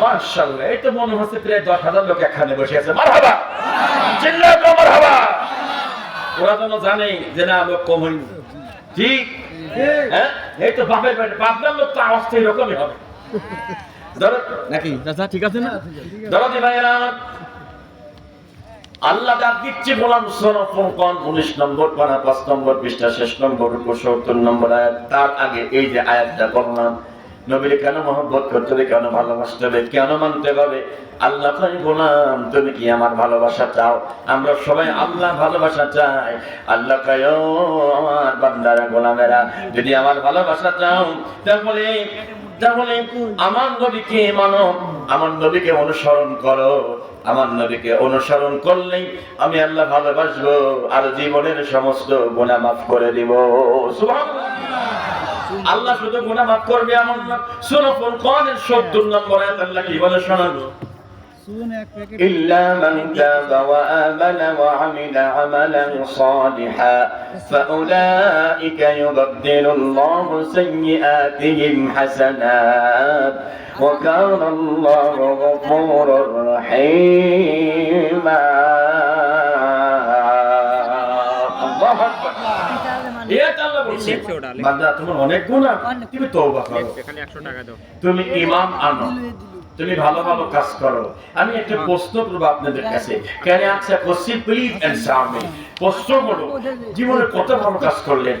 মার্শাল্লাহ এই তো মনে হচ্ছে প্রায় দশ হাজার লোক একখানে বসে আছে। মারহাবা! চিল্লা তো মারহাবা! ওরা যেন জানে যে না লোক কম হয়নি। ঠিক হ্যাঁ? এই তো বাপের বাড়ি বাপনার লোক তো আওয়াজ তো এরকমই হবে। ধরো নাকি? ঠিক আছে না। ধরো দি ভাইয়েরা আল্লাহ ডাক দিচ্ছে বললাম সোনা ফোরকন উনিশ নম্বর পানা পাঁচ নম্বর পৃষ্ঠা, শেষ নম্বর সত্তর নম্বর আয়াত। তার আগে এই যে আয়াতটা বললাম নবীর কেন মহব্বত করতে হবে, কেন ভালোবাসতে হবে, কেন মানতে হবে? আল্লাহ কই গোলাম, তুমি কি আমার ভালোবাসা চাও? আমরা সবাই আল্লাহ ভালোবাসা চাই। আল্লাহ আমার বান্দারা, গোলামেরা, যদি আমার ভালোবাসা চাও, তাহলে তাহলে আমার নবীকে মানো, আমার নবীকে অনুসরণ করো। আমার নবীকে অনুসরণ করলেই আমি আল্লাহ ভালোবাসবো, আর জীবনের সমস্ত গুণা মাফ করে দিব। সুবহানাল্লাহ। আল্লাহ শুধু গুণা মাফ করবে এমন না শোনো কোরআনের 70 নম্বর আয়াত আল্লাহ কি বলে শোনাবো إلا من تاب وآمن وعمل عملا صالحا فأولئك يبدل الله سيئاتهم حسنات وكان الله غفورا رحيما বলছে। বান্দা তোমার অনেক তুমি তওবা করো। এখানে একশো টাকা দাও। তুমি ইমাম আনো। তুমি ভালো ভালো কাজ করো। আমি একটা প্রশ্ন করব আপনাদের কাছে। কোশ্চেন প্লিজ অ্যান্সার মি প্রশ্ন করো। জীবনে কত ভালো কাজ করলেন?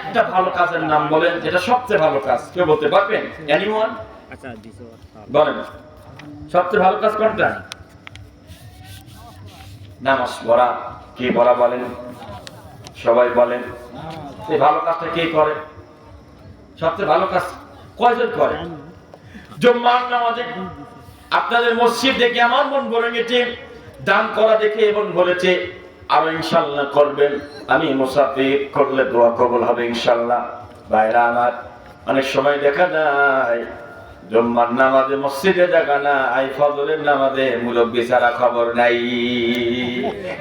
একটা ভালো কাজের নাম বলেন যেটা সবচেয়ে ভালো কাজ। কেউ বলতে পারবেন এনিওয়ান আচ্ছা দিছো বলেন। সবচেয়ে ভালো কাজ কোনটা? নামাজ পড়া। কে পড়া বলেন? সবাই বলেন। এই ভালো কাজটা কে করে? সবচেয়ে ভালো কাজ কয়জন করে? জুম্মার নামাজে আপনাদের মসজিদ দেখে আমার মন ভরে গেছে, দান করা দেখে এবং বলেছে আরও ইনশাল্লাহ করবেন। আমি মুসাফির করলে দোয়া কবুল হবে ইনশাল্লাহ বাইরা আমার, অনেক সময় দেখা যায়, জুম্মার নামাজে মসজিদে দেখা না আই ফজরের নামাজে মুরব্বী ছাড়া খবর নাই।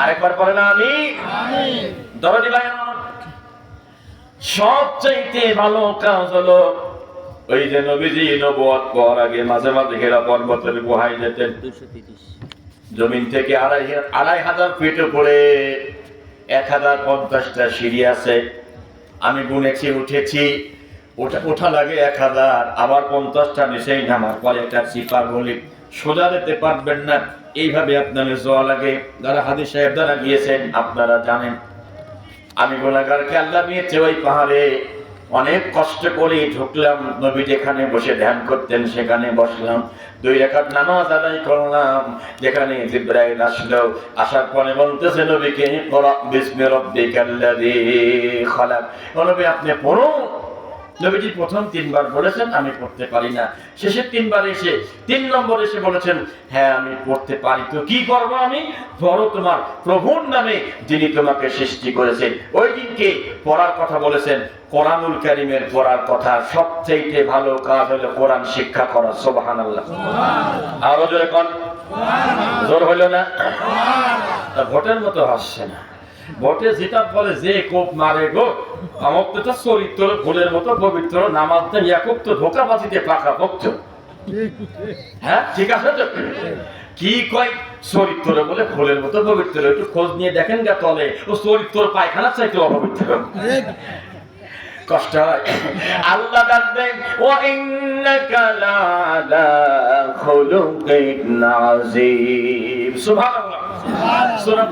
আরেকবার দরদি ভাই আমার সবচাইতে ভালো কাজ হলো ওই যে নবীজি নবুয়ত পর আগে মাঝে মাঝে হেরা পর্বতের গুহায় যেতেন। জমিন থেকে আড়াই আড়াই হাজার ফিট উপরে এক হাজার পঞ্চাশটা সিঁড়ি আছে। আমি গুনেছি উঠেছি। ওঠা ওঠা লাগে এক হাজার আবার পঞ্চাশটা নিচেই নামার পরে একটা চিপা গলি সোজা যেতে পারবেন না। এইভাবে আপনাদের জোয়া লাগে। যারা হাদিস সাহেব দ্বারা গিয়েছেন, আপনারা জানেন। আমি গোলাগারকে আল্লাহ নিয়েছে ওই পাহাড়ে। অনেক কষ্ট করে ঢুকলাম। নবী যেখানে বসে ধ্যান করতেন, সেখানে বসলাম। দুই রেখাত নামাজ আদায় করলাম। যেখানে জিব্রাইল আসলো। আসার পরে বলতেছে নবীকে, "ইকরা বিসমি রাব্বিকাল্লাযী খালাক। নবী আপনি পড়ুন। নবীজি প্রথম তিনবার বলেছেন আমি পড়তে পারি না। শেষের তিনবার এসে তিন নম্বর এসে বলেছেন হ্যাঁ আমি পড়তে পারি তো কি করব আমি? পড়ো তোমার প্রভুর নামে যিনি তোমাকে সৃষ্টি করেছেন। ওই দিনকে পড়ার কথা বলেছেন। কোরআনুল কারিমের পড়ার কথা সবচেয়ে ভালো কাজ হলো কোরআন শিক্ষা করা সোবাহান আল্লাহ আরও জোরে কন। জোর হইল না? ভোটের মতো হাসছে না। ভোটে যেটা বলে, যে কোপ মারে গো, আমার তো এটা চরিত্র, ভুলের মতো পবিত্র নামাজ দেন একক তো ধোকাবাজিতে পাকা ভক্ত হ্যাঁ ঠিক আছে তো? কি কয়? চরিত্র বলে ফুলের মতো পবিত্র, একটু খোঁজ নিয়ে দেখেন গা তলে, ও চরিত্র পায়খানা চাইতে অপবিত্র। কষ্ট হয়। আল্লাহ ডাকবেন ও ইন্নাকা খুলুকিন আযীম। সুবহানাল্লাহ।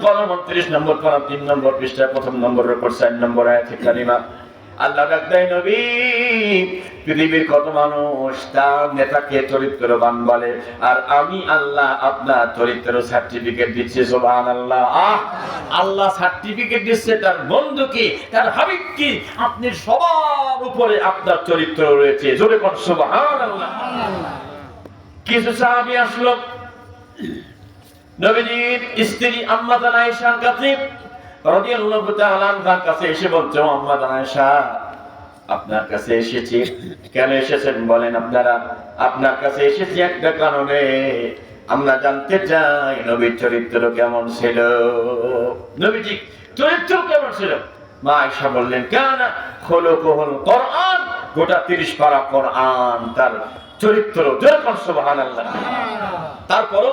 কলম 29 নম্বর পারা 3 নম্বর পৃষ্ঠা, প্রথম নম্বরের উপর 4 নম্বর আল্লাহ নবী, পৃথিবীর কত মানুষ তার নেতাকে চরিত্রবান বলে, আর আমি আল্লাহ আপনার চরিত্র সার্টিফিকেট দিচ্ছি সোবান আল্লাহ আহ, আল্লাহ সার্টিফিকেট দিচ্ছে, তার বন্ধুকে তার হাবিব কি? আপনি সবার উপরে আপনার চরিত্র রয়েছে। জোরে কোন সোবান আল্লাহ কিছু সাহাবি আসলো নবীজির স্ত্রী আম্মা জানা কাছে রাদিয়াল্লাহু তাআলা আনহার কাছে এসে বলছে আম্মা জানা আপনার কাছে এসেছি। কেন এসেছেন? বলেন আপনারা আপনার কাছে এসেছি একটা কারণে। আমরা জানতে চাই নবীর চরিত্র কেমন ছিল। নবীজি চরিত্র কেমন ছিল? মা আয়েশা বললেন কেন খোলো কোহল কোরআন গোটা তিরিশ পারা কোরআন তার চরিত্র যেরকম সুবহানাল্লাহ। তারপরও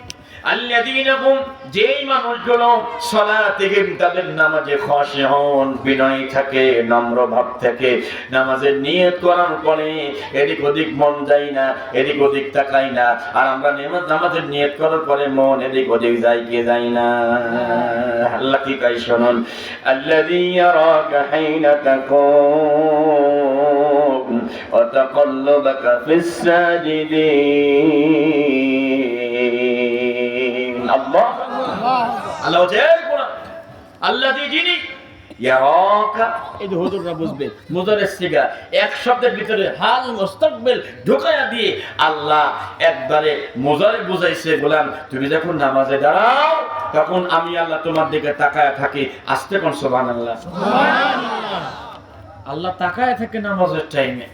আল্লাযীনাকুম যেই মানুষগুলো সালাতিহিম তাদের নামাজে খাশিউন, বিনয় থাকে নম্র ভাব থাকে, নামাজের নিয়ত করার পরে এদিক ওদিক মন যায় না, এদিক ওদিক তাকাই না, আর আমরা নামাজের নিয়ত করার পরে মন এদিক ওদিক যায়, কি যায় না? আল্লাহ কি তাই শুনুন? আল্লাযী ইয়ারাকা হাইনা তাকুম, ওয়া তাকাল্লুবাকা ফিস সাজিদিন আল্লাহ। হচ্ছে এই কোরআন। আল্লাহ যিনি। এক শব্দের ভিতরে হাল মুস্তাকবিল ঢুকায়া দিয়ে আল্লাহ একবারে মুজারে বুঝাইছে গোলাম তুমি যখন নামাজে দাঁড়াও তখন আমি আল্লাহ তোমার দিকে তাকায় থাকি। আস্তে কোন সুবহানাল্লাহ। আল্লাহ তাকায় থাকে নামাজের টাইমে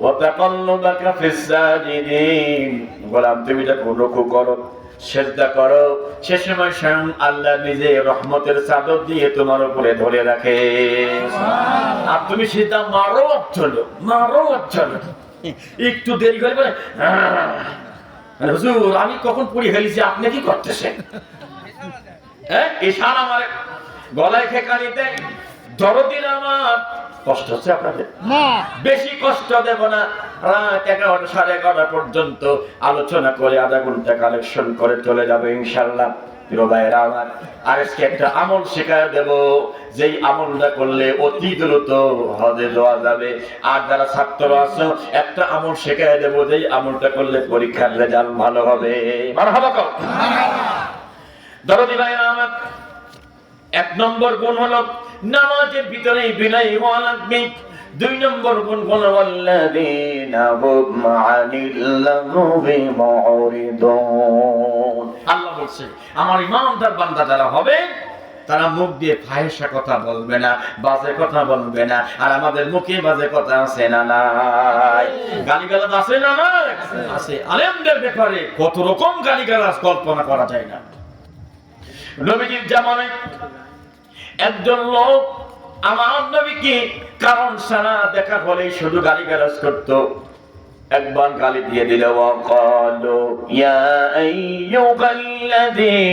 وتقلبك في الساجدين গোলাম তুমি যখন রুকু করো সেজদা করো সে সময় স্বয়ং আল্লাহ নিজে রহমতের চাদর দিয়ে তোমার উপরে ধরে রাখে আর তুমি সেটা মারো চলো মারো চলো একটু দেরি করে বলে "আহ, হুজুর আমি কখন পড়ি ফেলেছি আপনি কি করতেছেন হ্যাঁ ইশারা মারে গলায় খেকানি দেয় দরদিন আমার কষ্ট হচ্ছে আপনাদের? বেশি কষ্ট দেব না। রাত এগারোটা সাড়ে এগারোটা পর্যন্ত আলোচনা করে আধা ঘণ্টা কালেকশন করে চলে যাবে ইনশাল্লাহ প্রিয় ভাইয়েরা আমার আর আজকে একটা আমল শেখায় দেব। যেই আমলটা করলে অতি দ্রুত হজে যাওয়া যাবে। আর যারা ছাত্র আছে একটা আমল শেখায় দেব। যেই আমলটা করলে পরীক্ষার রেজাল্ট ভালো হবে। দরদি ভাইয়েরা আমার এক নম্বর গুণ হলো নামাজের ভিতরে বিনয় হওয়া লাগবে। দুই নম্বর গুণ আল্লাহ বলছে, আমার বান্দা যারা হবে, তারা মুখ দিয়ে ফাহেসা কথা বলবে না, বাজে কথা বলবে না, আর আমাদের মুখে বাজে কথা আছে না নাই? গালিগালাজ আছে না নাই? আছে। আলেমদের ব্যাপারে কত রকম গালিগালাজ কল্পনা করা যায় না। নবীজির জামানায় একজন লোক আমার নবীকে কারণ সারা দেখা হলে শুধু গালি গালাজ করত। একবার গালি দিয়ে দিল, ওয়া ইয়া আইয়ুহাল্লাযীন